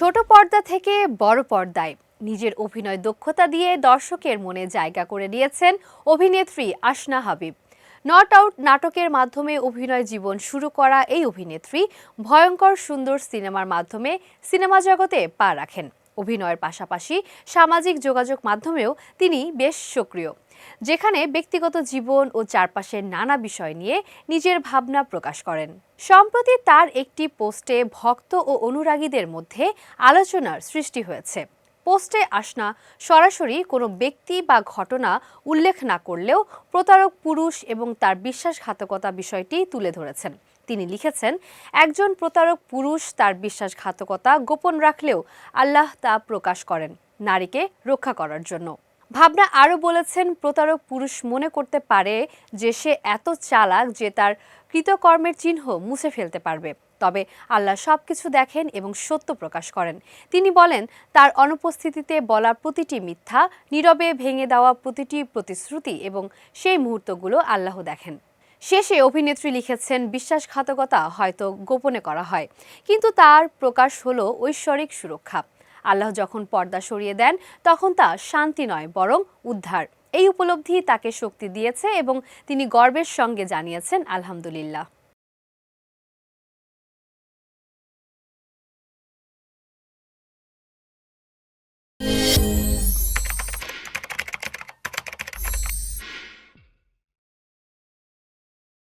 ছোট পর্দা থেকে বড় পর্দায় নিজের অভিনয় দক্ষতা দিয়ে দর্শকের মনে জায়গা করে নিয়েছেন অভিনেত্রী আশনা হাবিব। নট আউট নাটকের মাধ্যমে অভিনয় জীবন শুরু করা এই অভিনেত্রী ভয়ঙ্কর সুন্দর সিনেমার মাধ্যমে সিনেমা জগতে পা রাখেন। অভিনয়ের পাশাপাশি সামাজিক যোগাযোগ মাধ্যমেও তিনি বেশ সক্রিয়, যেখানে ব্যক্তিগত জীবন ও চারপাশের নানা বিষয় নিয়ে নিজের ভাবনা প্রকাশ করেন। সম্প্রতি তার একটি পোস্টে ভক্ত ও অনুরাগীদের মধ্যে আলোচনার সৃষ্টি হয়েছে। পোস্টে আসনা সরাসরি কোনো ব্যক্তি বা ঘটনা উল্লেখ না করলেও প্রতারক পুরুষ এবং তার বিশ্বাসঘাতকতা বিষয়টি তুলে ধরেছেন। তিনি লিখেছেন, একজন প্রতারক পুরুষ তার বিশ্বাসঘাতকতা গোপন রাখলেও আল্লাহ তা প্রকাশ করেন নারীকে রক্ষা করার জন্য। ভাবনা আরও বলেছেন, প্রতারক পুরুষ মনে করতে পারে যে সে এত চালাক যে তার কৃতকর্মের চিহ্ন মুছে ফেলতে পারবে। তবে আল্লাহ সব কিছু দেখেন এবং সত্য প্রকাশ করেন। তিনি বলেন, তার অনুপস্থিতিতে বলা প্রতিটি মিথ্যা, নীরবে ভেঙে দেওয়া প্রতিটি প্রতিশ্রুতি এবং সেই মুহূর্তগুলো আল্লাহ দেখেন। শেষে অভিনেত্রী লিখেছেন, বিশ্বাসঘাতকতা হয়তো গোপনে করা হয়। কিন্তু তার প্রকাশ হলো ঐশ্বরিক সুরক্ষা। আল্লাহ যখন পর্দা সরিয়ে দেন, তখন তা শান্তি নয়, বরং উদ্ধার। এই উপলব্ধি তাকে শক্তি দিয়েছে এবং তিনি গর্বের সঙ্গে জানিয়েছেন, আলহামদুলিল্লাহ।